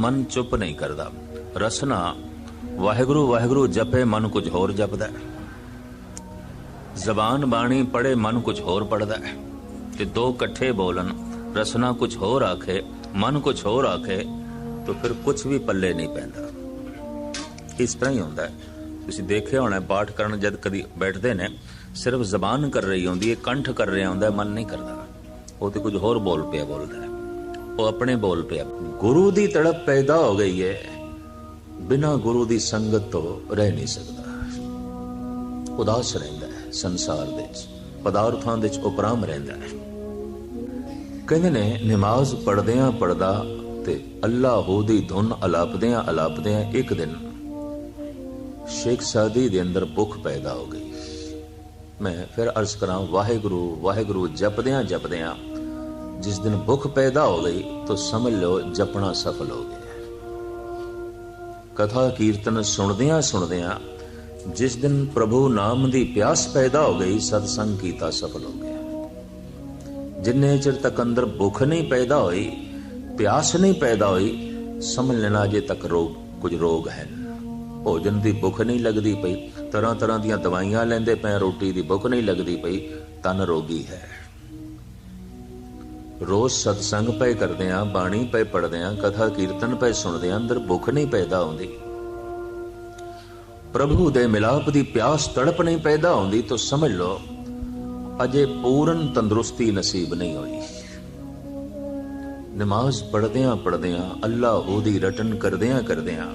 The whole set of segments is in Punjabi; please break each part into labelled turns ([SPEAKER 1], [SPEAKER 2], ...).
[SPEAKER 1] ਮਨ ਚੁੱਪ ਨਹੀਂ ਕਰਦਾ। ਰਸਨਾ, ਵਾਹਿਗੁਰੂ ਵਾਹਿਗੁਰੂ ਜਪੇ, ਮਨ ਕੁਝ ਹੋਰ ਜਪਦਾ ਜ਼ਬਾਨ ਬਾਣੀ ਪੜੇ ਮਨ ਕੁਝ ਹੋਰ ਪੜਦਾ ਹੈ। ਤੇ ਦੋ ਇਕੱਠੇ ਬੋਲਣ, ਰਸਨਾ ਕੁਝ ਹੋਰ ਆਖੇ, ਮਨ ਕੁਝ ਹੋਰ ਆਖੇ, ਤਾਂ ਫਿਰ ਕੁਝ ਵੀ ਪੱਲੇ ਨਹੀਂ ਪੈਂਦਾ। ਇਸ ਤਰ੍ਹਾਂ ਹੀ ਹੁੰਦਾ ਹੈ। ਤੁਸੀਂ ਦੇਖਿਆ ਹੋਣਾ, ਪਾਠ ਕਰਨ ਜਦ ਕਦੀ ਬੈਠਦੇ ਨੇ, ਸਿਰਫ ਜ਼ਬਾਨ ਕਰ ਰਹੀ ਹੁੰਦੀ ਹੈ, ਕੰਠ ਕਰ ਰਿਹਾ ਹੁੰਦਾ ਮਨ ਨਹੀਂ ਕਰਦਾ। ਉਹ ਤੇ ਕੁਝ ਹੋਰ ਬੋਲ ਪਿਆ ਬੋਲਦਾ ਉਹ ਆਪਣੇ ਬੋਲ ਪਿਆ, ਗੁਰੂ ਦੀ ਤੜਪ ਪੈਦਾ ਹੋ ਗਈ ਹੈ, ਬਿਨਾ ਗੁਰੂ ਦੀ ਸੰਗਤ ਤੋਂ ਰਹਿ ਨਹੀਂ ਸਕਦਾ। ਉਦਾਸ ਰਹਿੰਦਾ ਹੈ ਸੰਸਾਰ ਦੇ ਵਿੱਚ, ਪਦਾਰਥਾਂ ਦੇ ਵਿੱਚ ਉਪਰਾਮ ਰਹਿੰਦਾ ਹੈ। ਕਹਿੰਦੇ ਨੇ, ਨਮਾਜ਼ ਪੜਦਿਆਂ ਪੜਦਾ ਤੇ ਅੱਲਾਹ ਦੀ ਧੁਨ ਅਲਾਪਦਿਆਂ ਅਲਾਪਦਿਆਂ ਇੱਕ ਦਿਨ ਸ਼ੇਖ ਸਾਦੀ ਦੇ ਅੰਦਰ ਭੁੱਖ ਪੈਦਾ ਹੋ ਗਈ। ਮੈਂ ਫਿਰ ਅਰਜ਼ ਕਰਾਂ, ਵਾਹਿਗੁਰੂ ਵਾਹਿਗੁਰੂ ਜਪਦਿਆਂ ਜਪਦਿਆਂ ਜਿਸ ਦਿਨ ਭੁੱਖ ਪੈਦਾ ਹੋ ਗਈ, ਤਾਂ ਸਮਝ ਲਓ ਜਪਣਾ ਸਫਲ ਹੋ ਗਿਆ। ਕਥਾ ਕੀਰਤਨ ਸੁਣਦਿਆਂ ਸੁਣਦਿਆਂ ਜਿਸ ਦਿਨ ਪ੍ਰਭੂ ਨਾਮ ਦੀ ਪਿਆਸ ਪੈਦਾ ਹੋ ਗਈ, ਸਤਸੰਗ ਕੀਤਾ ਸਫਲ ਹੋ ਗਿਆ। ਜਿੰਨੇ ਚਿਰ ਤੱਕ ਅੰਦਰ ਭੁੱਖ ਨਹੀਂ ਪੈਦਾ ਹੋਈ, ਪਿਆਸ ਨਹੀਂ ਪੈਦਾ ਹੋਈ, ਸਮਝ ਲੈਣਾ ਅਜੇ ਤੱਕ ਰੋਗ, ਕੁਝ ਰੋਗ ਹੈ। ਭੋਜਨ ਦੀ ਭੁੱਖ ਨਹੀਂ ਲੱਗਦੀ ਪਈ, ਤਰ੍ਹਾਂ ਤਰ੍ਹਾਂ ਦੀਆਂ ਦਵਾਈਆਂ ਲੈਂਦੇ ਪਏ, ਰੋਟੀ ਦੀ ਭੁੱਖ ਨਹੀਂ ਲੱਗਦੀ ਪਈ, ਤਨ ਰੋਗੀ ਹੈ। ਰੋਜ਼ ਸਤਸੰਗ ਪਏ ਕਰਦੇ ਆਂ ਬਾਣੀ ਪਏ ਪੜਦੇ ਆਂ ਕਥਾ ਕੀਰਤਨ ਪਏ ਸੁਣਦੇ ਆਂ ਅੰਦਰ ਭੁੱਖ ਨਹੀਂ ਪੈਦਾ ਆਉਂਦੀ ਪ੍ਰਭੂ ਦੇ ਮਿਲਾਪ ਦੀ ਪਿਆਸ ਤੜਪ ਨਹੀਂ ਪੈਦਾ ਆਉਂਦੀ ਤਾਂ ਸਮਝ ਲਓ, ਅਜੇ ਪੂਰਨ ਤੰਦਰੁਸਤੀ ਨਸੀਬ ਨਹੀਂ ਹੋਈ। ਨਮਾਜ਼ ਪੜਦਿਆਂ ਪੜਦਿਆਂ ਅੱਲਾਹ ਉਹਦੀ ਰਟਨ ਕਰਦਿਆਂ ਕਰਦਿਆਂ,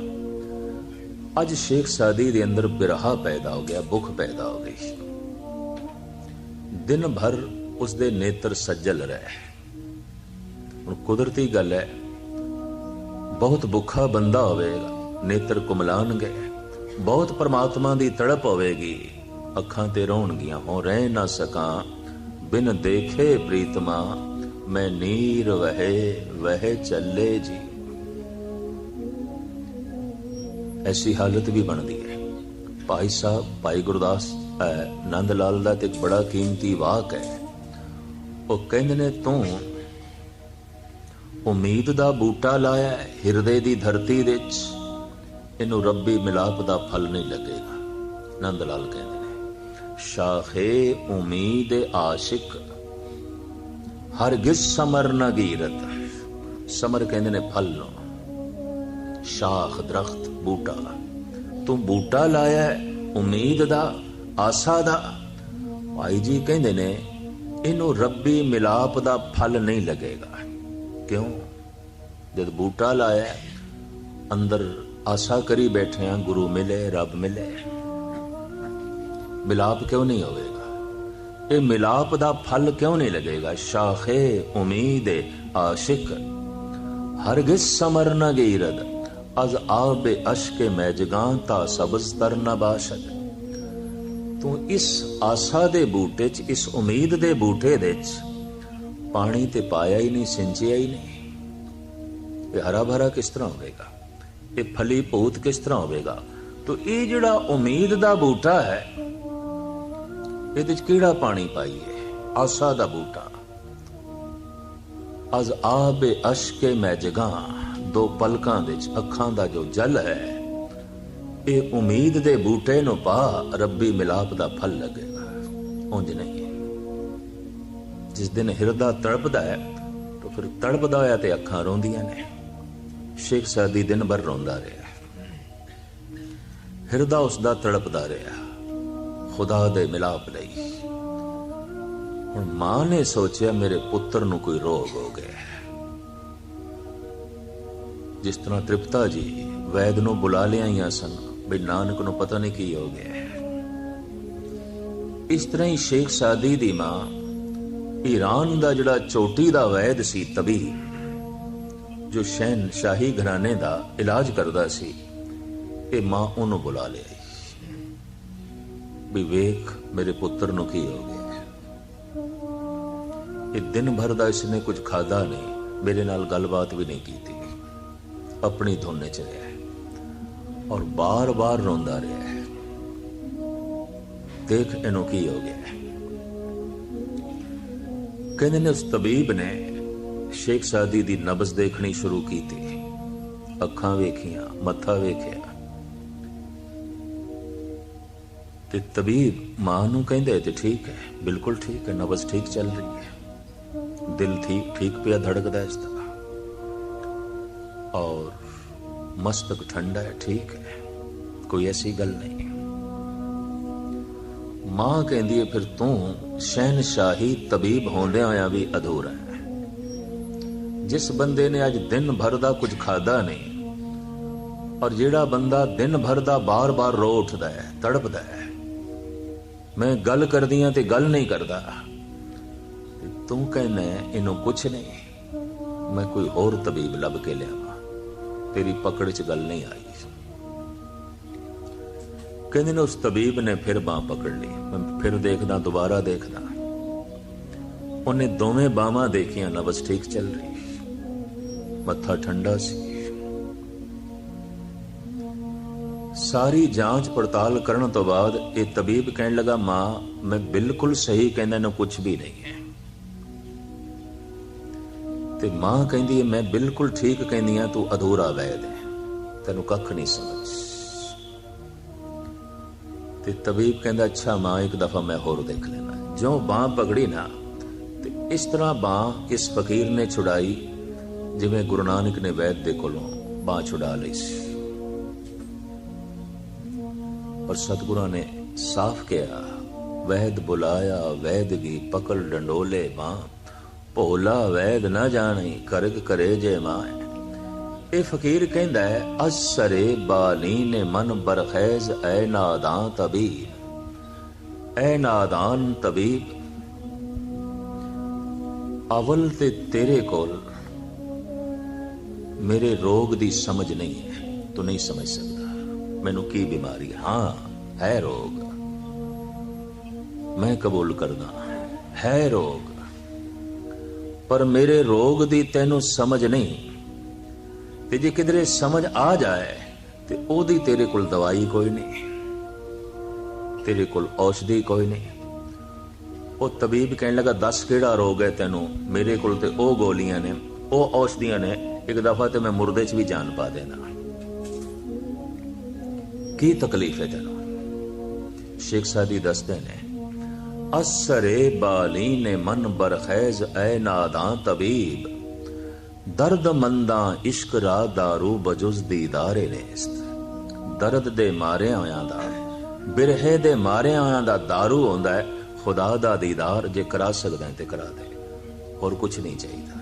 [SPEAKER 1] ਅੱਜ ਸ਼ੇਖ ਸਾਦੀ ਦੇ ਅੰਦਰ ਬਿਰਹਾ ਪੈਦਾ ਹੋ ਗਿਆ, ਭੁੱਖ ਪੈਦਾ ਹੋ ਗਈ। ਦਿਨ ਭਰ ਉਸ ਦੇ ਨੇਤਰ ਸੱਜਲ ਰਹੇ। ਹੁਣ ਕੁਦਰਤੀ ਗੱਲ ਹੈ ਬਹੁਤ ਭੁੱਖਾ ਬੰਦਾ ਹੋਵੇਗਾ ਨੇਤਰ ਕੁਮਲਾਣਗੇ ਬਹੁਤ ਪਰਮਾਤਮਾ ਦੀ ਤੜਪ ਹੋਵੇਗੀ ਅੱਖਾਂ ਤੇ ਰੋਣਗੀਆਂ ਹੋ ਰਹਿ ਨਾ ਸਕਾਂ ਬਿਨ ਦੇਖੇ ਪ੍ਰੀਤਮਾ ਮੈਂ ਨੀਰ ਵਹੇ ਵਹਿ ਚੱਲੇ ਜੀ। ਐਸੀ ਹਾਲਤ ਵੀ ਬਣਦੀ ਹੈ। ਭਾਈ ਸਾਹਿਬ ਭਾਈ ਗੁਰਦਾਸ ਅਹ, ਨੰਦ ਲਾਲ ਦਾ ਤੇ ਇੱਕ ਬੜਾ ਕੀਮਤੀ ਵਾਕ ਹੈ। ਉਹ ਕਹਿੰਦੇ ਨੇ ਤੂੰ ਉਮੀਦ ਦਾ ਬੂਟਾ ਲਾਇਆ ਹਿਰਦੇ ਦੀ ਧਰਤੀ ਵਿੱਚ। ਇਹਨੂੰ ਰੱਬੀ ਮਿਲਾਪ ਦਾ ਫਲ ਨਹੀਂ ਲੱਗੇਗਾ ਨੰਦ ਲਾਲ ਕਹਿੰਦੇ ਨੇ। ਸ਼ਾਖੇ ਉਮੀਦ ਆਸ਼ਿਕ ਹਰਗਿਜ਼ ਸਮਰ ਨਾ ਗੀਰਤ। ਸਮਰ ਕਹਿੰਦੇ ਨੇ ਫਲ ਨੂੰ ਸ਼ਾਖ, ਦਰਖਤ, ਬੂਟਾ। ਤੂੰ ਬੂਟਾ ਲਾਇਆ ਉਮੀਦ ਦਾ, ਆਸਾ ਦਾ। ਭਾਈ ਜੀ ਕਹਿੰਦੇ ਨੇ, ਇਹਨੂੰ ਰੱਬੀ ਮਿਲਾਪ ਦਾ ਫਲ ਨਹੀਂ ਲੱਗੇਗਾ। ਕਿਉਂ? ਜਦ ਬੂਟਾ ਲਾਇਆ, ਅੰਦਰ ਆਸਾ ਕਰੀ ਬੈਠੇ ਆ, ਗੁਰੂ ਮਿਲੇ, ਰੱਬ ਮਿਲੇ। ਮਿਲਾਪ ਕਿਉਂ ਨਹੀਂ ਹੋਵੇਗਾ? ਇਹ ਮਿਲਾਪ ਦਾ ਫਲ ਕਿਉਂ ਨਹੀਂ ਲੱਗੇਗਾ? ਸ਼ਾਖੇ ਉਮੀਦ ਆਸ਼ਿਕ। ਹਰਗਿਜ਼ ਸਮਰ ਨ ਗੀਰਦ, ਅਜ਼ ਆਬੇ ਅਸ਼ਕੇ ਮੈਜਗਾਂ, ਤਾ ਸਬਜ਼ ਤਰ ਨ ਬਾਸ਼ਦ। ਤੂੰ ਇਸ ਆਸਾ ਦੇ ਬੂਟੇ 'ਚ, ਇਸ ਉਮੀਦ ਦੇ ਬੂਟੇ ਦੇ 'ਚ ਪਾਣੀ ਤੇ ਪਾਇਆ ਹੀ ਨਹੀਂ ਸਿੰਚਿਆ ਹੀ ਨਹੀਂ ਇਹ ਹਰਾ ਭਰਾ ਕਿਸ ਤਰ੍ਹਾਂ ਹੋਵੇਗਾ ਇਹ ਫਲੀ ਭੂਤ ਕਿਸ ਤਰ੍ਹਾਂ ਹੋਵੇਗਾ ਤੋ ਇਹ ਜਿਹੜਾ ਉਮੀਦ ਦਾ ਬੂਟਾ ਹੈ ਇਹਦੇ 'ਚ ਕਿਹੜਾ ਪਾਣੀ ਪਾਈਏ ਆਸਾ ਦਾ ਬੂਟਾ ਅਜ਼ ਆਬੇ ਅਸ਼ਕੇ ਮੈਂ ਜਗਾਂ ਦੋ ਪਲਕਾਂ ਦੇ 'ਚ ਅੱਖਾਂ ਦਾ ਜੋ ਜਲ ਹੈ ਇਹ ਉਮੀਦ ਦੇ ਬੂਟੇ ਨੂੰ ਪਾ ਰੱਬੀ ਮਿਲਾਪ ਦਾ ਫਲ ਲੱਗੇਗਾ ਉਂਝ ਨਹੀਂ ਜਿਸ ਦਿਨ ਹਿਰਦਾ ਤੜਪਦਾ ਹੈ, ਤਾਂ ਫਿਰ ਤੜਪਦਾ ਹੋਇਆ ਤੇ ਅੱਖਾਂ ਰੋਂਦੀਆਂ ਨੇ। ਸ਼ੇਖ ਸਾਦੀ ਦਿਨ ਭਰ ਰੋਂਦਾ ਰਿਹਾ ਹਿਰਦਾ ਉਸ ਦਾ ਤੜਪਦਾ ਰਿਹਾ ਖੁਦਾ ਦੇ ਮਿਲਾਪ ਲਈ। ਹੁਣ ਮਾਂ ਨੇ ਸੋਚਿਆ ਮੇਰੇ ਪੁੱਤਰ ਨੂੰ ਕੋਈ ਰੋਗ ਹੋ ਗਿਆ ਜਿਸ ਤਰ੍ਹਾਂ ਤ੍ਰਿਪਤਾ ਜੀ ਵੈਦ ਨੂੰ ਬੁਲਾ ਲਿਆਈਆਂ ਸਨ ਬਈ ਨਾਨਕ ਨੂੰ ਪਤਾ ਨਹੀਂ ਕੀ ਹੋ ਗਿਆ ਇਸ ਤਰ੍ਹਾਂ ਹੀ ਸ਼ੇਖ ਸਾਦੀ ਦੀ ਮਾਂ ਈਰਾਨ ਦਾ ਜਿਹੜਾ ਚੋਟੀ ਦਾ ਵੈਦ ਸੀ ਤਬੀ, ਜੋ ਸ਼ਹਿਨ ਸ਼ਾਹੀ ਘਰਾਣੇ ਦਾ ਇਲਾਜ ਕਰਦਾ ਸੀ, ਇਹ ਮਾਂ ਉਹਨੂੰ ਬੁਲਾ ਲਿਆ ਵੀ ਵੇਖ ਮੇਰੇ ਪੁੱਤਰ ਨੂੰ ਕੀ ਹੋ ਗਿਆ ਇਹ ਦਿਨ ਭਰ ਦਾ ਇਸਨੇ ਕੁਝ ਖਾਦਾ ਨਹੀਂ, ਮੇਰੇ ਨਾਲ ਗੱਲਬਾਤ ਵੀ ਨਹੀਂ ਕੀਤੀ। ਆਪਣੀ ਧੁਨ ਚ ਰਿਹਾ ਔਰ ਬਾਰ-ਬਾਰ ਰੋਂਦਾ ਰਿਹਾ ਦੇਖ ਇਹਨੂੰ ਕੀ ਹੋ ਗਿਆ ਕਹਿੰਦੇ ਨੇ ਉਸ ਤਬੀਬ ਨੇ ਸ਼ੇਖ ਸਾਦੀ ਦੀ ਨਬਜ਼ ਦੇਖਣੀ ਸ਼ੁਰੂ ਕੀਤੀ। ਅੱਖਾਂ ਵੇਖੀਆਂ, ਮੱਥਾ ਵੇਖਿਆ। ਤੇ ਤਬੀਬ ਮਾਂ ਨੂੰ ਕਹਿੰਦੇ ਤੇ ਠੀਕ ਹੈ, ਬਿਲਕੁਲ ਠੀਕ ਹੈ, ਨਬਜ਼ ਠੀਕ ਚੱਲ ਰਹੀ ਹੈ। ਦਿਲ ਠੀਕ ਠੀਕ ਪਿਆ ਧੜਕਦਾ ਇਸ ਦਾ ਔਰ ਮਸਤਕ ਠੰਡਾ ਹੈ, ਠੀਕ ਹੈ। ਕੋਈ ਐਸੀ ਗੱਲ ਨਹੀਂ। ਮਾਂ ਕਹਿੰਦੀ ਹੈ ਫਿਰ ਤੂੰ ਸ਼ਹਿਨशाही ਤਬੀਬ ਹੁੰਦਿਆਂ ਹੋਇਆਂ ਵੀ ਅਧੂਰਾ ਹੈ। ਜਿਸ ਬੰਦੇ ਨੇ ਅੱਜ ਦਿਨ ਭਰ ਦਾ ਕੁਝ ਖਾਦਾ ਨਹੀਂ ਔਰ ਜਿਹੜਾ ਬੰਦਾ ਦਿਨ ਭਰ ਦਾ ਬਾਰ-ਬਾਰ ਰੋ ਉੱਠਦਾ ਹੈ, ਤੜਪਦਾ ਹੈ, ਮੈਂ ਗੱਲ ਕਰਦੀ ਕਰਦੀਆਂ ਤੇ ਗੱਲ ਨਹੀਂ ਕਰਦਾ, ਤੇ ਤੂੰ ਕਹਿੰਦਾ ਇਹਨੂੰ ਕੁਛ ਨਹੀਂ, ਮੈਂ ਕੋਈ ਹੋਰ ਤਬੀਬ ਲੱਭ ਕੇ ਲਿਆਵਾਂ, ਤੇਰੀ ਪਕੜ 'ਚ ਗੱਲ ਨਹੀਂ ਆਈ। ਕਹਿੰਦੇ ਨੇ, ਉਸ ਤਬੀਬ ਨੇ ਫਿਰ ਬਾਹ ਪਕੜ ਲਈ। ਮੈਂ ਫਿਰ ਦੇਖਦਾ, ਦੁਬਾਰਾ ਦੇਖਦਾ। ਉਹਨੇ ਦੋਵੇਂ ਬਾਹਾਂ ਦੇਖੀਆਂ ਨਬਜ਼ ਠੀਕ ਚੱਲ ਰਹੀ। ਮੱਥਾ ਠੰਡਾ ਸੀ। ਸਾਰੀ ਜਾਂਚ ਪੜਤਾਲ ਕਰਨ ਤੋਂ ਬਾਅਦ ਇਹ ਤਬੀਬ ਕਹਿਣ ਲੱਗਾ, ਮਾਂ, ਮੈਂ ਬਿਲਕੁਲ ਸਹੀ ਕਹਿੰਦਾ ਨਾ ਕੁਝ ਵੀ ਨਹੀਂ ਹੈ। ਤੇ ਮਾਂ ਕਹਿੰਦੀ ਹੈ, ਮੈਂ ਬਿਲਕੁਲ ਠੀਕ ਕਹਿੰਦੀ ਆ ਤੂੰ ਅਧੂਰਾ ਵੈਦ ਹੈ। ਤੈਨੂੰ ਕੱਖ ਨਹੀਂ ਸਮਝ। ਤੇ ਤਬੀਬ ਕਹਿੰਦਾ, ਅੱਛਾ ਮਾਂ, ਇੱਕ ਦਫਾ ਮੈਂ ਹੋਰ ਦੇਖ ਲੈਣਾ ਜਿਉਂ ਬਾਹ ਪਕੜੀ ਨਾ, ਤੇ ਇਸ ਤਰ੍ਹਾਂ ਬਾਹ ਇਸ ਫਕੀਰ ਨੇ ਛੁਡਾਈ, ਜਿਵੇਂ ਗੁਰੂ ਨਾਨਕ ਨੇ ਵੈਦ ਦੇ ਕੋਲੋਂ ਬਾਹ ਛੁਡਾ ਲਈ ਸੀ। ਪਰ ਸਤਿਗੁਰਾਂ ਨੇ ਸਾਫ਼ ਕਿਹਾ, ਵੈਦ ਬੁਲਾਇਆ, ਵੈਦ ਕੀ ਪਕੜ ਡੰਡੋਲੇ ਮਾਂ। ਭੋਲਾ ਵੈਦ ਨਾ ਜਾਣੀ, ਕਰਗ ਕਰੇ ਜੇ ਮਾਂ। ਇਹ ਫਕੀਰ ਕਹਿੰਦਾ ਹੈ, ਅਸਰੇ ਬਾਲੀਨ ਮਨ ਬਰਖੈਜ਼, ਐ ਨਾਦਾਂ ਤਬੀਬ। ਐ ਨਾਦਾਨ ਤਬੀਬ, ਅਵਲ ਤੇ ਤੇਰੇ ਕੋਲ ਮੇਰੇ ਰੋਗ ਦੀ ਸਮਝ ਨਹੀਂ ਹੈ, ਤੂੰ ਨਹੀਂ ਸਮਝ ਸਕਦਾ। ਮੈਨੂੰ ਕੀ ਬਿਮਾਰੀ ਹਾਂ? ਹੈ ਰੋਗ। ਮੈਂ ਕਬੂਲ ਕਰਦਾ ਹੈ ਰੋਗ। ਪਰ ਮੇਰੇ ਰੋਗ ਦੀ ਤੈਨੂੰ ਸਮਝ ਨਹੀਂ। ਤੇ ਜੇ ਕਿਧਰੇ ਸਮਝ ਆ ਜਾਏ, ਤੇ ਉਹਦੀ ਤੇਰੇ ਕੋਲ ਦਵਾਈ ਕੋਈ ਨਹੀਂ। ਤੇਰੇ ਕੋਲ ਔਸ਼ਧੀ ਕੋਈ ਨਹੀਂ। ਉਹ ਤਬੀਬ ਕਹਿਣ ਲੱਗਾ, ਦੱਸ ਕਿਹੜਾ ਰੋਗ ਹੈ ਤੈਨੂੰ? ਮੇਰੇ ਕੋਲ ਤੇ ਉਹ ਗੋਲੀਆਂ ਨੇ, ਉਹ ਔਸ਼ਧੀਆਂ ਨੇ, ਇੱਕ ਦਫਾ ਤੇ ਮੈਂ ਮੁਰਦੇ 'ਚ ਵੀ ਜਾਨ ਪਾ ਦੇਣਾ। ਕੀ ਤਕਲੀਫ ਹੈ ਤੈਨੂੰ? ਸ਼ੇਖ ਸਾਦੀ ਦੱਸਦੇ ਨੇ, ਅਸਰੇ ਬਾਲੀ ਨੇ ਮਨ ਬਰਖੈਜ਼, ਐ ਨਾਦਾਂ ਤਬੀਬ ਦਰਦ ਮੰਦਾਂ ਇਸ਼ਕ ਰਾ ਦਾਰੂ ਬਜੁਸ ਦੀਦਾਰੇ ਨੇਸਤ ਦਰਦ ਦੇ ਮਾਰੇ ਆਇਆ ਦਾ, ਬਿਰਹੇ ਦੇ ਮਾਰਿਆਂ ਹੋਇਆਂ ਦਾ दारू ਹੁੰਦਾ ਖੁਦਾ ਦਾ ਦੀਦਾਰ ਜੇ ਕਰਾ ਸਕਦਾ ਤੇ ਕਰਾ ਦੇ, ਹੋਰ ਕੁਝ ਨਹੀਂ ਚਾਹੀਦਾ।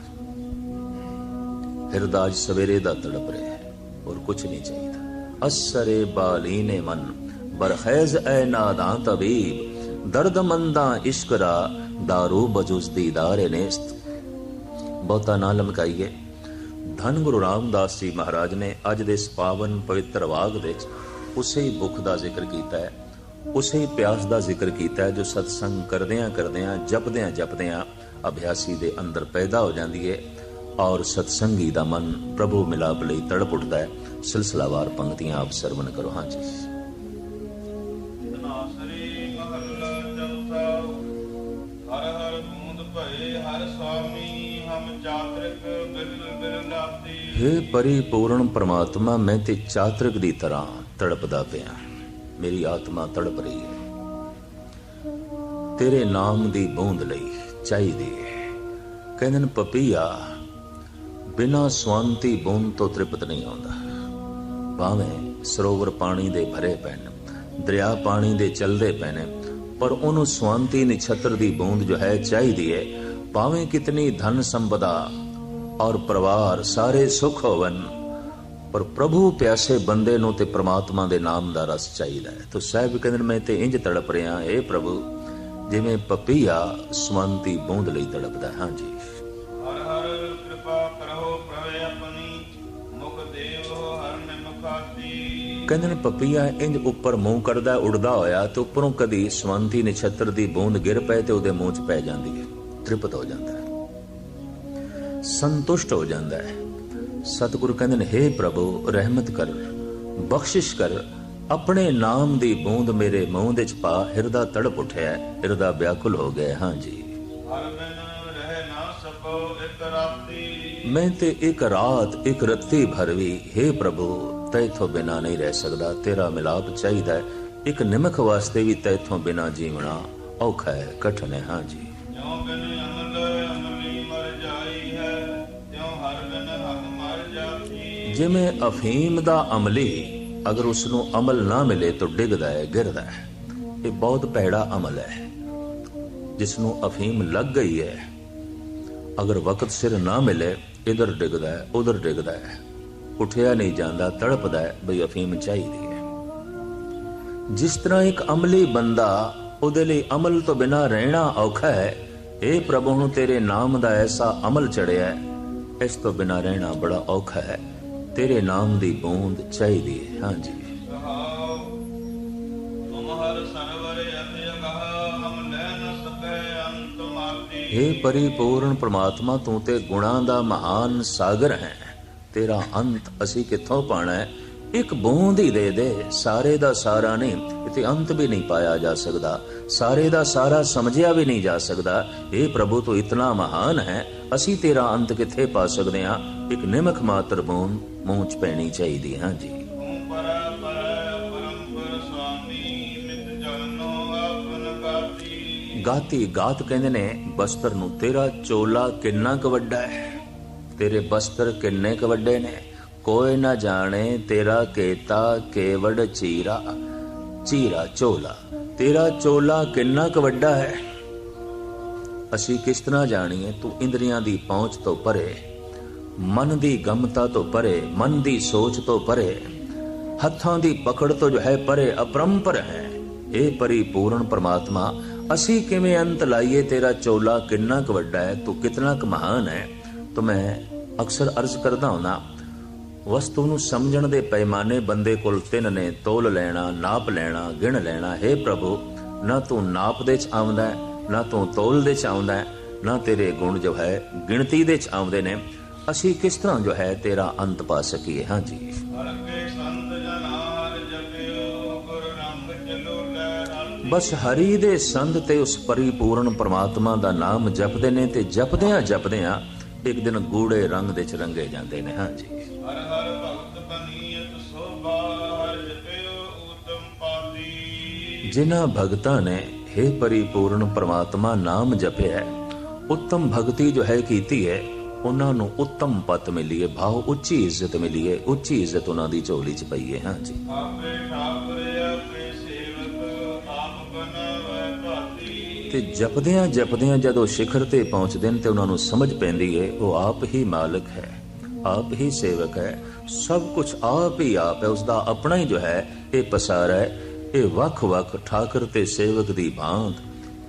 [SPEAKER 1] ਹਿਰਦਾ ਸਵੇਰੇ ਦਾ ਤੜਪ ਰਿਹਾ ਹੈ, ਹੋਰ ਕੁਝ ਨਹੀਂ ਚਾਹੀਦਾ। ਅਸਰੇ ਬਾਲੀਨੇ ਮਨ, ਬਰਖੈਜ਼ ਐ ਨਾਦਾਂ ਤਬੀਬ ਦਰਦ ਮੰਦਾਂ ਇਸ਼ਕ ਰਾ ਦਾਰੂ ਬਜੁਸ ਦੀਦਾਰੇ ਨੇਸਤ ਬਹੁਤਾ ਨਾ ਲਮਕਾਈਏ। ਧੰਨ ਗੁਰੂ ਰਾਮਦਾਸ ਜੀ ਮਹਾਰਾਜ ਨੇ ਅੱਜ ਦੇ ਇਸ ਪਾਵਨ ਪਵਿੱਤਰ ਵਾਗ ਵਿੱਚ ਉਸੇ ਹੀ ਭੁੱਖ ਦਾ ਜ਼ਿਕਰ ਕੀਤਾ ਹੈ, ਉਸੇ ਹੀ ਪਿਆਸ ਦਾ ਜ਼ਿਕਰ ਕੀਤਾ ਹੈ, ਜੋ ਸਤਸੰਗ ਕਰਦਿਆਂ ਕਰਦਿਆਂ, ਜਪਦਿਆਂ ਜਪਦਿਆਂ ਅਭਿਆਸੀ ਦੇ ਅੰਦਰ ਪੈਦਾ ਹੋ ਜਾਂਦੀ ਹੈ ਔਰ ਸਤਸੰਗੀ ਦਾ ਮਨ ਪ੍ਰਭੂ ਮਿਲਾਪ ਲਈ ਤੜਪ ਉੱਠਦਾ ਹੈ। ਸਿਲਸਿਲਾਵਾਰ ਪੰਕਤੀਆਂ ਆਪ ਸਰਵਣ ਕਰੋ। ਹਾਂਜੀ
[SPEAKER 2] ਤਨਾਸਰੀ ਮਹੱਲਾ ਚੌਥਾ, ਹਰ ਹਰ ਬੂੰਦ ਭਏ, ਹਰ ਸੁਆਮੀ
[SPEAKER 1] ਹੇ ਪਰਿਪੂਰਨ ਪ੍ਰਮਾਤਮਾ, ਮੈਂ ਤੇ ਚਾਤਰਕ ਦੀ ਤਰ੍ਹਾਂ ਤੜਪਦਾ ਪਿਆ ਮੇਰੀ ਆਤਮਾ ਤੜਪ ਰਹੀ ਹੈ। ਤੇਰੇ ਨਾਮ ਦੀ ਬੂੰਦ ਲਈ ਚਾਹੀਦੀ ਹੈ। ਕਹਿੰਦੇ ਪਪੀਆ, ਬਿਨਾ ਸਵੰਤੀ ਬੂੰਦ ਤੋਂ ਤ੍ਰਿਪਤ ਨਹੀਂ ਆਉਂਦਾ। ਭਾਵੇਂ ਸਰੋਵਰ ਪਾਣੀ ਦੇ ਭਰੇ ਪੈਣ, ਦਰਿਆ ਪਾਣੀ ਦੇ ਚਲਦੇ ਪੈਣੇ, ਪਰ ਉਹਨੂੰ ਸਵੰਤੀ ਨਿਛਤਰ ਦੀ ਬੂੰਦ ਜੋ ਹੈ ਚਾਹੀਦੀ ਹੈ ਭਾਵੇਂ ਕਿਤਨੀ ਧਨ ਸੰਪਦਾ ਔਰ ਪਰਿਵਾਰ ਸਾਰੇ ਸੁਖ ਹੋਵਨ ਪਰ ਪ੍ਰਭੂ ਪਿਆਸੇ ਬੰਦੇ ਨੂੰ ਤੇ ਪ੍ਰਮਾਤਮਾ ਦੇ ਨਾਮ ਦਾ ਰਸ ਚਾਹੀਦਾ ਹੈ। ਤੋ ਸਾਹਿਬ ਕਹਿੰਦੇ ਮੈਂ ਤੇ ਇੰਜ ਤੜਪ ਰਿਹਾ ਏ ਪ੍ਰਭੂ ਜਿਵੇਂ ਪਪੀਆ ਸਵੰਤੀ ਬੂੰਦ ਲਈ ਤੜਪਦਾ ਹੈ। ਹਾਂਜੀ।
[SPEAKER 2] ਹਰ ਹਰ ਕਿਰਪਾ ਕਰੋ ਪ੍ਰਵੇ ਆਪਣੀ ਮੁਖ ਦੇਵ ਹਰ ਨਿਮਖਾਤੀ
[SPEAKER 1] ਕਹਿੰਦੇ ਨੇ ਪਪੀਆ ਇੰਜ ਉੱਪਰ ਮੂੰਹ ਕਰਦਾ ਉੱਡਦਾ ਹੋਇਆ ਤੇ ਉੱਪਰੋਂ ਕਦੀ ਸਵੰਤੀ ਨਛੱਤਰ ਦੀ ਬੂੰਦ ਗਿਰ ਪਏ ਤੇ ਉਹਦੇ ਮੂੰਹ 'ਚ ਪੈ ਜਾਂਦੀ ਹੈ। ਤ੍ਰਿਪਤ ਹੋ ਜਾਂਦਾ ਹੈ। ਸੰਤੁਸ਼ਟ ਹੋ ਜਾਂਦਾ ਹੈ। ਸਤਿਗੁਰੂ ਕਹਿੰਦੇ ਨੇ हे ਪ੍ਰਭੂ, ਰਹਿਮਤ ਕਰ, ਬਖਸ਼ਿਸ਼ ਕਰ, ਆਪਣੇ ਨਾਮ ਦੀ ਬੂੰਦ ਮੇਰੇ ਮੂੰਹ ਦੇ 'ਚ ਪਾ, ਹਿਰਦਾ ਤੜਪ ਉਠਿਆ ਹਿਰਦਾ ਵਿਆਕੁਲ ਹੋ ਗਿਆ ਹਾਂਜੀ
[SPEAKER 2] ਹਰ ਬਿਨ ਰਹਿ ਨਾ ਸਕੋ ਇਕ ਰਾਤੀ
[SPEAKER 1] ਮੈਂ ਤੇ ਇੱਕ ਰਾਤ, ਇੱਕ ਰੱਤੀ ਭਰ ਵੀ हे ਪ੍ਰਭੂ, ਤੈਥੋਂ ਬਿਨਾ ਨਹੀਂ ਰਹਿ ਸਕਦਾ, ਤੇਰਾ ਮਿਲਾਪ ਚਾਹੀਦਾ ਹੈ। ਇੱਕ ਨਿਮਕ ਵਾਸਤੇ ਵੀ ਤੈਥੋਂ ਬਿਨਾ ਜੀਵਣਾ ਔਖਾ ਹੈ, ਕਠਿਨ ਹੈ। ਹਾਂਜੀ
[SPEAKER 2] ਜਿਉ
[SPEAKER 1] ਜਿਵੇਂ ਅਫੀਮ ਦਾ ਅਮਲੀ ਅਗਰ ਉਸ ਨੂੰ ਅਮਲ ਨਾ ਮਿਲੇ ਤਾਂ ਡਿੱਗਦਾ ਹੈ, ਗਿਰਦਾ ਹੈ। ਇਹ ਬਹੁਤ ਭੈੜਾ ਅਮਲ ਹੈ। ਜਿਸ ਨੂੰ ਅਫੀਮ ਲੱਗ ਗਈ ਹੈ, ਅਗਰ ਵਕਤ ਸਿਰ ਨਾ ਮਿਲੇ, ਇਧਰ ਡਿੱਗਦਾ ਹੈ, ਉਧਰ ਡਿੱਗਦਾ ਹੈ। ਉੱਠਿਆ ਨਹੀਂ ਜਾਂਦਾ, ਤੜਪਦਾ ਹੈ, ਬਈ ਅਫੀਮ ਚਾਹੀਦੀ ਹੈ। ਜਿਸ ਤਰ੍ਹਾਂ ਇੱਕ ਅਮਲੀ ਬੰਦਾ ਉਹਦੇ ਲਈ ਅਮਲ ਤੋਂ ਬਿਨਾ ਰਹਿਣਾ ਔਖਾ ਹੈ, ਇਹ ਪ੍ਰਭੂ ਨੂੰ ਤੇਰੇ ਨਾਮ ਦਾ ਐਸਾ ਅਮਲ ਚੜਿਆ ਹੈ, ਇਸ ਤੋਂ ਬਿਨਾ ਰਹਿਣਾ ਬੜਾ ਔਖਾ ਹੈ। ਤੇਰੇ ਨਾਮ ਦੀ ਬੂੰਦ ਚਾਹੀਦੀ ਹੈ। ਹਾਂਜੀ। हे ਪਰਿਪੂਰਨ ਪ੍ਰਮਾਤਮਾ ਤੂੰ ਤੇ ਗੁਣਾਂ ਦਾ ਮਹਾਨ ਸਾਗਰ ਹੈ। ਤੇਰਾ ਅੰਤ ਅਸੀਂ ਕਿੱਥੋਂ ਪਾਣਾ ਹੈ? ਇੱਕ ਬੂੰਦ ਹੀ ਦੇ ਦੇ। ਸਾਰੇ ਦਾ ਸਾਰਾ ਨਹੀਂ ਇਤੇ ਅੰਤ ਵੀ ਨਹੀਂ ਪਾਇਆ ਜਾ ਸਕਦਾ। ਸਾਰੇ ਦਾ ਸਾਰਾ ਸਮਝਿਆ ਵੀ ਨਹੀਂ ਜਾ ਸਕਦਾ। हे ਪ੍ਰਭੂ ਤੂੰ ਇਤਨਾ ਮਹਾਨ ਹੈ। ਅਸੀਂ ਤੇਰਾ ਅੰਤ ਕਿੱਥੇ ਪਾ ਸਕਦੇ ਹਾਂ? ਇੱਕ ਨਿਮਕ ਮਾਤਰ ਬੂੰਦ ਮੂੰਹ ਚ ਪੈਣੀ ਚਾਹੀਦੀ ਹੈ, ਹਾਂਜੀ।
[SPEAKER 2] ਗਾਤੀ
[SPEAKER 1] ਗਾਤ ਕਹਿੰਦੇ ਨੇ, ਬਸਤਰ ਨੂੰ ਤੇਰਾ ਚੋਲਾ ਕਿੰਨਾ ਕੁ ਵੱਡਾ ਹੈ? ਤੇਰੇ ਬਸਤਰ ਕਿੰਨੇ ਕੁ ਵੱਡੇ ਨੇ? ਕੋਈ ਨਾ ਜਾਣੇ ਤੇਰਾ ਕੇਤਾ ਕੇਵੜ ਚੀਰਾ ਚੀਰਾ ਚੋਲਾ। ਤੇਰਾ ਚੋਲਾ ਕਿੰਨਾ ਕੁ ਵੱਡਾ ਹੈ? ਅਸੀਂ ਕਿਸ ਤਰ੍ਹਾਂ ਜਾਣੀਏ ਤੂੰ ਇੰਦਰੀਆਂ ਦੀ ਪਹੁੰਚ ਤੋਂ ਪਰੇ ਮਨ ਦੀ ਗਮਤਾ ਤੋਂ ਪਰੇ ਮਨ ਦੀ ਸੋਚ ਤੋਂ ਪਰੇ ਹੱਥਾਂ ਦੀ ਪਕੜ ਤੋਂ ਜੋ ਹੈ ਪਰੇ ਅਪਰੰਪਰ ਹੈ ਇਹ ਪਰਿਪੂਰਨ ਪਰਮਾਤਮਾ ਅਸੀਂ ਕਿਵੇਂ ਅੰਤ ਲਾਈਏ ਤੇਰਾ ਚੋਲਾ ਕਿੰਨਾ ਕੁ ਵੱਡਾ ਹੈ ਤੂੰ ਕਿਤਨਾ ਕੁ ਮਹਾਨ ਹੈ? ਤੂੰ ਮੈਂ ਅਕਸਰ ਅਰਜ਼ ਕਰਦਾ ਹਾਂ ਵਸਤੂ ਨੂੰ ਸਮਝਣ ਦੇ ਪੈਮਾਨੇ ਬੰਦੇ ਕੋਲ ਤਿੰਨ ਨੇ ਤੋਲ ਲੈਣਾ ਨਾਪ ਲੈਣਾ ਗਿਣ ਲੈਣਾ ਹੈ ਪ੍ਰਭੂ ਨਾ ਤੂੰ ਨਾਪ ਦੇ ਚ ਆਉਂਦਾ ਹੈ, ਨਾ ਤੂੰ ਤੋਲ ਦੇ ਚ ਆਉਂਦਾ ਹੈ, ਨਾ ਤੇਰੇ ਗੁਣ ਜੋ ਹੈ ਗਿਣਤੀ ਦੇ ਚ ਆਉਂਦੇ ਨੇ। ਅਸੀਂ ਕਿਸ ਤਰ੍ਹਾਂ ਜੋ ਹੈ ਤੇਰਾ ਅੰਤ ਪਾ ਸਕੀਏ? ਹਾਂਜੀ ਬਸ ਹਰੀ ਦੇ ਸੰਤ ਤੇ ਉਸ ਪਰਿਪੂਰਨ ਪ੍ਰਮਾਤਮਾ ਦਾ ਨਾਮ ਜਪਦੇ ਨੇ ਤੇ ਜਪਦਿਆਂ ਜਪਦਿਆਂ ਇੱਕ ਦਿਨ ਗੂੜੇ ਰੰਗ ਦੇ ਚ ਰੰਗੇ ਜਾਂਦੇ ਨੇ। ਹਾਂਜੀ
[SPEAKER 2] ਹਰ ਹਰ ਭਗਤ ਬਨੀਤ ਸੋਭਾ ਹਰ ਜਪਿਓ ਉਤਮ ਪਾਤੀ
[SPEAKER 1] ਜਿਨ੍ਹਾਂ ਭਗਤਾਂ ਨੇ हे ਪਰਿਪੂਰਨ ਪ੍ਰਮਾਤਮਾ ਨਾਮ ਜਪਿਆ ਹੈ, ਉੱਤਮ ਭਗਤੀ ਜੋ ਹੈ ਕੀਤੀ ਹੈ ਉਹਨਾਂ ਨੂੰ ਉੱਤਮ ਪਤ ਮਿਲੀ ਹੈ। ਭਾਵ ਉੱਚੀ ਇੱਜ਼ਤ ਮਿਲੀ ਹੈ ਉੱਚੀ ਇੱਜ਼ਤ ਉਹਨਾਂ ਦੀ ਝੋਲੀ 'ਚ ਪਈ ਹੈ। ਹਾਂਜੀ
[SPEAKER 2] ਆਪੇ ਠਾਕੁਰ ਆਪੇ ਸੇਵਕ ਆਪ ਬਨਵੈ ਭਾਤੀ।
[SPEAKER 1] ਤੇ ਜਪਦਿਆਂ ਜਪਦਿਆਂ ਜਦੋਂ ਸਿਖਰ ਤੇ ਪਹੁੰਚਦੇ ਨੇ ਤੇ ਉਹਨਾਂ ਨੂੰ ਸਮਝ ਪੈਂਦੀ ਹੈ ਉਹ ਆਪ ਹੀ ਮਾਲਕ ਹੈ ਆਪ ਹੀ ਸੇਵਕ ਹੈ। ਸਭ ਕੁਝ ਆਪ ਹੀ ਆਪ ਹੈ ਉਸ ਦਾ ਆਪਣਾ ਹੀ ਜੋ ਹੈ ਇਹ ਪਸਾਰਾ ਹੈ। ਇਹ ਵੱਖ-ਵੱਖ ਠਾਕਰ ਤੇ ਸੇਵਕ ਦੀ ਬਾਂਧ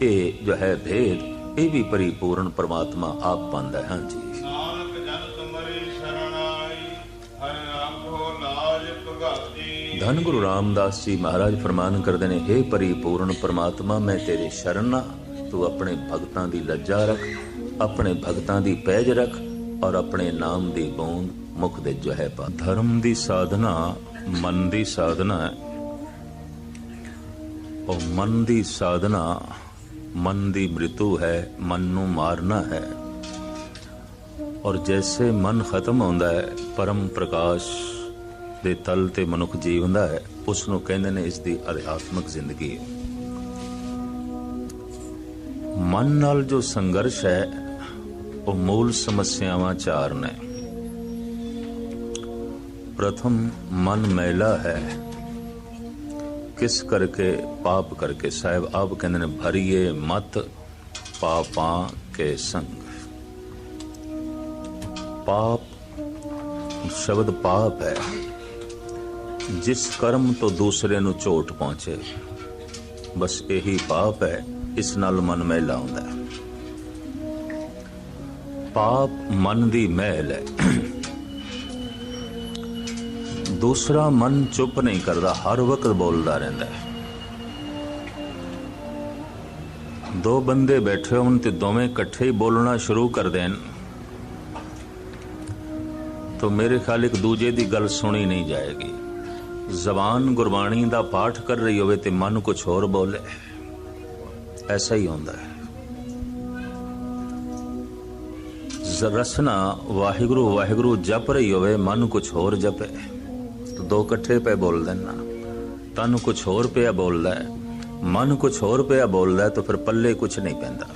[SPEAKER 1] ਇਹ ਜੋ ਹੈ ਭੇਦ ਇਹ ਵੀ ਪਰਿਪੂਰਨ ਪ੍ਰਮਾਤਮਾ ਆਪ ਪਾਉਂਦਾ ਹੈ। ਹਾਂਜੀ।
[SPEAKER 2] ਨਾਨਕ ਜਨ ਤੁਮਰੀ ਸ਼ਰਨ ਆਈ ਹਰ ਆਖੋ ਲਾਜ ਭਗਾਤੀ।
[SPEAKER 1] ਧੰਨ ਗੁਰੂ ਰਾਮਦਾਸ ਜੀ ਮਹਾਰਾਜ ਫਰਮਾਨ ਕਰਦੇ ਨੇ हे ਪਰਿਪੂਰਨ ਪ੍ਰਮਾਤਮਾ ਮੈਂ ਤੇਰੇ ਸ਼ਰਨ ਤੂੰ ਆਪਣੇ ਭਗਤਾਂ ਦੀ ਲੱਜਾ ਰੱਖ ਆਪਣੇ ਭਗਤਾਂ ਦੀ ਪੈਜ ਰੱਖ ਔਰ ਆਪਣੇ ਨਾਮ ਦੀ ਬੂੰਦ ਮੁਖ ਦੇ ਜੋ ਹੈ ਪਾ। ਧਰਮ ਦੀ ਸਾਧਨਾ ਮਨ ਦੀ ਸਾਧਨਾ ਹੈ। ਉਹ ਮਨ ਦੀ ਸਾਧਨਾ, ਮਨ ਦੀ ਮ੍ਰਿਤੂ ਹੈ, ਮਨ ਨੂੰ ਮਾਰਨਾ ਹੈ। ਔਰ ਜੈਸੇ ਮਨ ਖਤਮ ਹੁੰਦਾ ਹੈ, ਪਰਮ ਪ੍ਰਕਾਸ਼ ਦੇ ਤਲ ਤੇ ਮਨੁੱਖ ਜੀਵਦਾ ਹੈ ਉਸ ਨੂੰ ਕਹਿੰਦੇ ਨੇ ਇਸ ਦੀ ਅਧਿਆਤਮਿਕ ਜ਼ਿੰਦਗੀ। ਮਨ ਨਾਲ ਜੋ ਸੰਘਰਸ਼ ਹੈ, ਉਹ ਮੂਲ ਸਮੱਸਿਆਵਾਂ ਚਾਰ ਨੇ। ਪ੍ਰਥਮ, ਮਨ ਮੈਲਾ ਹੈ। ਕਿਸ ਕਰਕੇ, ਪਾਪ ਕਰਕੇ? ਸਾਹਿਬ, ਆਪ ਕਹਿੰਦੇ ਨੇ, ਭਰੀਏ ਮਤ ਪਾਪਾਂ ਕੇ ਸੰਗ। ਪਾਪ ਸ਼ਬਦ ਪਾਪ ਹੈ। ਜਿਸ ਕਰਮ ਤੋਂ ਦੂਸਰੇ ਨੂੰ ਝੋਟ ਪਹੁੰਚੇ, ਬਸ ਇਹੀ ਪਾਪ ਹੈ, ਇਸ ਨਾਲ ਮਨ ਮਹਿਲਾ ਹੁੰਦਾ ਹੈ। ਪਾਪ ਮਨ ਦੀ ਮਹਿਲ ਹੈ। ਦੂਸਰਾ ਮਨ ਚੁੱਪ ਨਹੀਂ ਕਰਦਾ, ਹਰ ਵਕਤ ਬੋਲਦਾ ਰਹਿੰਦਾ ਹੈ। ਦੋ ਬੰਦੇ ਬੈਠੇ ਹੋਣ ਤੇ ਦੋਵੇਂ ਇਕੱਠੇ ਹੀ ਬੋਲਣਾ ਸ਼ੁਰੂ ਕਰ ਦੇਣ। ਤਾਂ ਮੇਰੇ ਖਿਆਲ ਇੱਕ ਦੂਜੇ ਦੀ ਗੱਲ ਸੁਣੀ ਨਹੀਂ ਜਾਏਗੀ। ਜ਼ਬਾਨ ਗੁਰਬਾਣੀ ਦਾ ਪਾਠ ਕਰ ਰਹੀ ਹੋਵੇ ਤੇ ਮਨ ਕੁਝ ਹੋਰ ਬੋਲੇ। ਐਸਾ ਹੀ ਹੁੰਦਾ ਹੈ। ਜ਼- ਰਸਨਾ ਵਾਹਿਗੁਰੂ ਵਾਹਿਗੁਰੂ ਜਪ ਰਹੀ ਹੋਵੇ, ਮਨ ਕੁਝ ਹੋਰ ਜਪੇ। ਦੋ ਇਕੱਠੇ ਪਏ ਬੋਲਦੇ ਨੇ ਨਾ। ਤਨ ਕੁਝ ਹੋਰ ਪਿਆ ਬੋਲਦਾ ਹੈ, ਮਨ ਕੁਝ ਹੋਰ ਪਿਆ ਬੋਲਦਾ ਤਾਂ ਫਿਰ ਪੱਲੇ ਕੁਝ ਨਹੀਂ ਪੈਂਦਾ।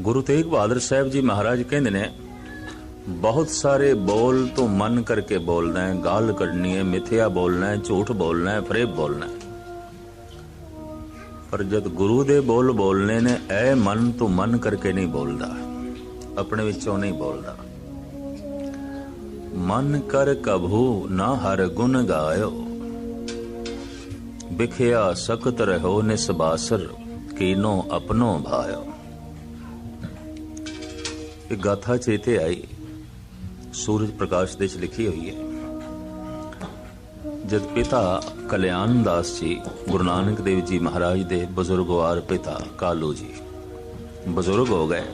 [SPEAKER 1] ਗੁਰੂ ਤੇਗ ਬਹਾਦਰ ਸਾਹਿਬ ਜੀ ਮਹਾਰਾਜ ਕਹਿੰਦੇ ਨੇ ਬਹੁਤ ਸਾਰੇ ਬੋਲ ਤੋਂ ਮਨ ਕਰਕੇ ਬੋਲਣਾ ਹੈ ਗਾਲ ਕੱਢਣੀ ਹੈ ਮਿੱਥਿਆ ਬੋਲਣਾ ਹੈ ਝੂਠ ਬੋਲਣਾ ਹੈ ਫਰੇਬ ਬੋਲਣਾ ਹੈ। ਪਰ ਜਦ ਗੁਰੂ ਦੇ ਬੋਲ ਬੋਲਨੇ ਨੇ ਐ ਮਨ ਤੋਂ ਮਨ ਕਰਕੇ ਨਹੀਂ ਬੋਲਦਾ। ਆਪਣੇ ਵਿੱਚੋਂ ਨਹੀਂ ਬੋਲਦਾ। ਮਨ ਕਰ ਕਭੂ ਨਾ ਹਰ ਗੁਣ ਗਾਇਓ। ਵਿਖਿਆ ਸਖਤ ਰਹੋ ਨਿਸਬਾਸਰ, ਕੀਨੋ ਆਪਣੋ ਭਾਇਓ। ਇਹ ਗਾਥਾ ਚੇਤੇ ਆਈ। ਸੂਰਜ ਪ੍ਰਕਾਸ਼ ਦੇ ਚ ਲਿਖੀ ਹੋਈ ਹੈ। ਜਦ ਪਿਤਾ ਕਲਿਆਣ ਦਾਸ ਜੀ, ਗੁਰੂ ਨਾਨਕ ਦੇਵ ਜੀ ਮਹਾਰਾਜ ਦੇ ਬਜ਼ੁਰਗਵਾਰ ਪਿਤਾ ਕਾਲੂ ਜੀ ਬਜ਼ੁਰਗ ਹੋ ਗਏ।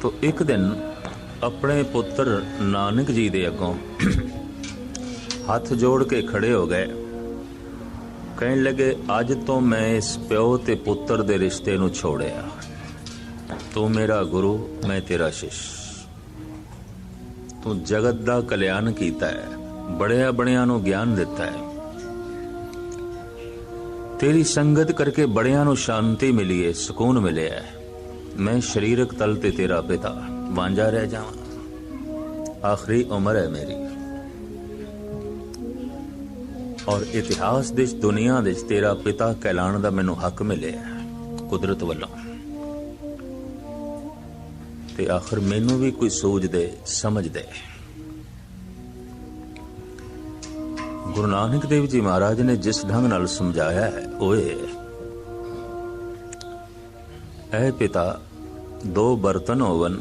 [SPEAKER 1] ਤੋ ਇੱਕ ਦਿਨ ਆਪਣੇ ਪੁੱਤਰ ਨਾਨਕ ਜੀ ਦੇ ਅੱਗੋਂ ਹੱਥ ਜੋੜ ਕੇ ਖੜੇ ਹੋ ਗਏ। ਕਹਿਣ ਲੱਗੇ, ਅੱਜ ਤੋਂ ਮੈਂ ਇਸ ਪਿਓ ਤੇ ਪੁੱਤਰ ਦੇ ਰਿਸ਼ਤੇ ਨੂੰ ਛੋੜਿਆ। ਤੂੰ ਮੇਰਾ ਗੁਰੂ, ਮੈਂ ਤੇਰਾ ਸ਼ਿਸ਼। ਤੂੰ ਜਗਤ ਦਾ ਕਲਿਆਣ ਕੀਤਾ ਹੈ, ਬੜਿਆ ਬੜਿਆਂ ਨੂੰ ਗਿਆਨ ਦਿੱਤਾ ਹੈ। ਤੇਰੀ ਸੰਗਤ ਕਰਕੇ ਬੜਿਆਂ ਨੂੰ ਸ਼ਾਂਤੀ ਮਿਲੀ ਹੈ, ਸਕੂਨ ਮਿਲਿਆ ਹੈ। ਮੈਂ ਸਰੀਰਕ ਤਲ ਤੇ ਤੇਰਾ ਪਿਤਾ। ਵਾਂਝਾ ਰਹਿ ਜਾਵਾਂ। ਆਖਰੀ ਉਮਰ ਹੈ ਮੇਰੀ। ਔਰ ਇਤਿਹਾਸ ਦੇ ਦੁਨੀਆ ਦੇ ਤੇਰਾ ਪਿਤਾ ਕਹਿਲਾਣ ਦਾ ਮੈਨੂੰ ਹੱਕ ਮਿਲਿਆ ਕੁਦਰਤ ਵੱਲੋਂ। ਤੇ ਆਖਰ ਮੈਨੂੰ ਵੀ ਕੋਈ ਸੋਚ ਦੇ, ਸਮਝ ਦੇ। ਗੁਰੂ ਨਾਨਕ ਦੇਵ ਜੀ ਮਹਾਰਾਜ ਨੇ ਜਿਸ ਢੰਗ ਨਾਲ ਸਮਝਾਇਆ ਹੈ ਉਹ ਇਹ ਐ ਪਿਤਾ ਦੋ ਬਰਤਨ ਹੋਵਨ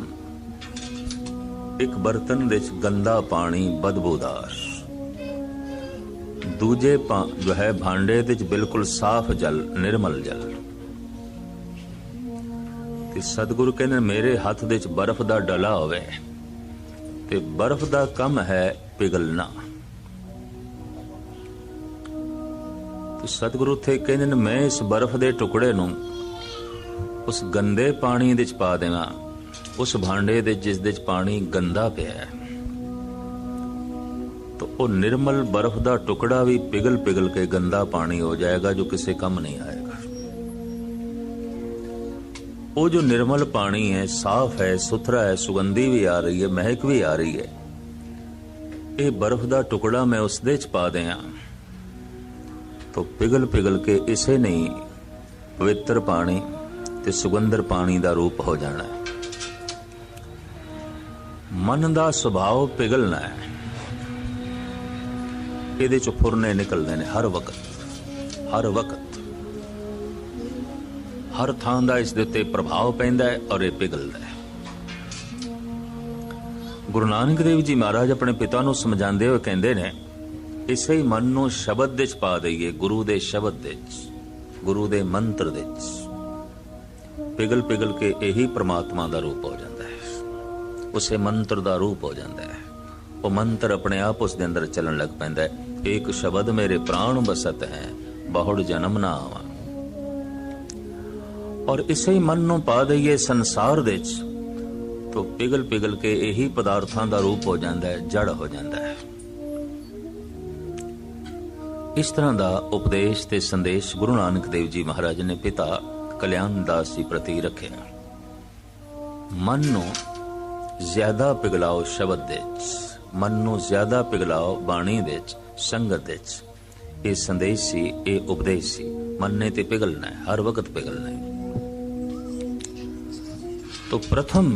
[SPEAKER 1] ਇੱਕ ਬਰਤਨ ਵਿੱਚ ਗੰਦਾ ਪਾਣੀ ਬਦਬੂਦਾਰ। ਦੂਜੇ ਪਾ- ਜੋ ਹੈ ਭਾਂਡੇ ਦੇ ਵਿੱਚ ਬਿਲਕੁਲ ਸਾਫ਼ ਜਲ, ਨਿਰਮਲ ਜਲ। ਤੇ ਸਤਿਗੁਰੂ ਕਹਿੰਦੇ ਮੇਰੇ ਹੱਥ ਦੇ ਵਿੱਚ ਬਰਫ਼ ਦਾ ਡਲਾ ਹੋਵੇ, ਤੇ ਬਰਫ਼ ਦਾ ਕੰਮ ਹੈ ਪਿਘਲਣਾ। ਤੇ ਸਤਿਗੁਰੂ ਉੱਥੇ ਕਹਿੰਦੇ ਨੇ, ਮੈਂ ਇਸ ਬਰਫ਼ ਦੇ ਟੁਕੜੇ ਨੂੰ ਉਸ ਗੰਦੇ ਪਾਣੀ ਦੇ ਵਿੱਚ ਪਾ ਦੇਵਾਂ ਉਸ ਭਾਂਡੇ ਦੇ ਜਿਸ ਦੇ ਵਿੱਚ ਪਾਣੀ ਗੰਦਾ ਪਿਆ ਹੈ, ਤਾਂ ਉਹ ਨਿਰਮਲ ਬਰਫ਼ ਦਾ ਟੁਕੜਾ ਵੀ ਪਿਘਲ ਪਿਘਲ ਕੇ ਗੰਦਾ ਪਾਣੀ ਹੋ ਜਾਏਗਾ ਜੋ ਕਿਸੇ ਕੰਮ ਨਹੀਂ ਆਏਗਾ। ਉਹ ਜੋ ਨਿਰਮਲ ਪਾਣੀ ਹੈ, ਸਾਫ਼ ਹੈ, ਸੁਥਰਾ ਹੈ, ਸੁਗੰਧੀ ਵੀ ਆ ਰਹੀ ਹੈ, ਮਹਿਕ ਵੀ ਆ ਰਹੀ ਹੈ, ਇਹ ਬਰਫ਼ ਦਾ ਟੁਕੜਾ ਮੈਂ ਉਸ ਦੇ ਚ ਪਾ ਦਿਆਂ ਤਾਂ ਪਿਘਲ ਪਿਘਲ ਕੇ ਇਸੇ ਨਹੀਂ ਪਵਿੱਤਰ ਪਾਣੀ ਤੇ ਸੁਗੰਧਰ ਪਾਣੀ ਦਾ ਰੂਪ ਹੋ ਜਾਣਾ ਹੈ। ਮਨ ਦਾ ਸੁਭਾਅ ਪਿਘਲਣਾ ਹੈ। ਇਹਦੇ ਚ ਫੁਰਨੇ ਨਿਕਲਦੇ ਨੇ ਹਰ ਵਕਤ ਹਰ ਵਕਤ। ਹਰ ਥਾਂ ਦਾ ਇਸ ਦੇ ਉੱਤੇ ਪ੍ਰਭਾਵ ਪੈਂਦਾ ਹੈ ਔਰ ਇਹ ਪਿਘਲਦਾ ਹੈ। ਗੁਰੂ ਨਾਨਕ ਦੇਵ ਜੀ ਮਹਾਰਾਜ ਆਪਣੇ ਪਿਤਾ ਨੂੰ ਸਮਝਾਉਂਦੇ ਹੋਏ ਕਹਿੰਦੇ ਨੇ, ਇਸੇ ਹੀ ਮਨ ਨੂੰ ਸ਼ਬਦ ਦੇ ਚ ਪਾ ਦਈਏ, ਗੁਰੂ ਦੇ ਸ਼ਬਦ ਦੇ ਚ ਗੁਰੂ ਦੇ ਮੰਤਰ ਦੇ ਚ ਪਿਘਲ ਪਿਘਲ ਕੇ ਇਹੀ ਪ੍ਰਮਾਤਮਾ ਦਾ ਰੂਪ ਹੋ ਜਾਂਦਾ। ਉਸੇ ਮੰਤਰ ਦਾ ਰੂਪ ਹੋ ਜਾਂਦਾ ਹੈ। ਉਹ ਮੰਤਰ ਆਪਣੇ ਆਪ ਉਸ ਦੇ ਅੰਦਰ ਚੱਲਣ ਲੱਗ ਪੈਂਦਾ ਹੈ। ਇੱਕ ਸ਼ਬਦ ਮੇਰੇ ਪ੍ਰਾਣ ਬਸਤ ਹੈ, ਬਹੁੜ ਜਨਮ ਨਾ ਆਵਾਂ ਔਰ ਇਸੇ ਹੀ ਮਨ ਨੂੰ ਪਾ ਦਈਏ ਸੰਸਾਰ ਦੇ ਵਿੱਚ, ਤੋ ਪਿਗਲ ਪਿਗਲ ਕੇ ਇਹੀ ਪਦਾਰਥਾਂ ਦਾ ਰੂਪ ਹੋ ਜਾਂਦਾ ਹੈ, ਜੜ ਹੋ ਜਾਂਦਾ ਹੈ। ਇਸ ਤਰ੍ਹਾਂ ਦਾ ਉਪਦੇਸ਼ ਤੇ ਸੰਦੇਸ਼ ਗੁਰੂ ਨਾਨਕ ਦੇਵ ਜੀ ਮਹਾਰਾਜ ਨੇ ਪਿਤਾ ਕਲਿਆਣ ਦਾਸ ਜੀ ਪ੍ਰਤੀ ਰੱਖਿਆ। ਮਨ ਨੂੰ ਜ਼ਿਆਦਾ ਪਿਗਲਾਓ ਸ਼ਬਦ ਦੇ ਵਿੱਚ ਮਨ ਨੂੰ ਜ਼ਿਆਦਾ ਪਿਗਲਾਓ ਬਾਣੀ ਦੇ ਵਿੱਚ ਸੰਗਤ ਦੇ ਵਿੱਚ ਇਹ ਸੰਦੇਸ਼ ਸੀ ਇਹ ਉਪਦੇਸ਼ ਸੀ ਮਨ ਨੇ ਤੇ ਪਿਗਲਣਾ ਹੈ ਹਰ ਵਕਤ ਪਿਗਲਣਾ ਹੈ तो प्रथम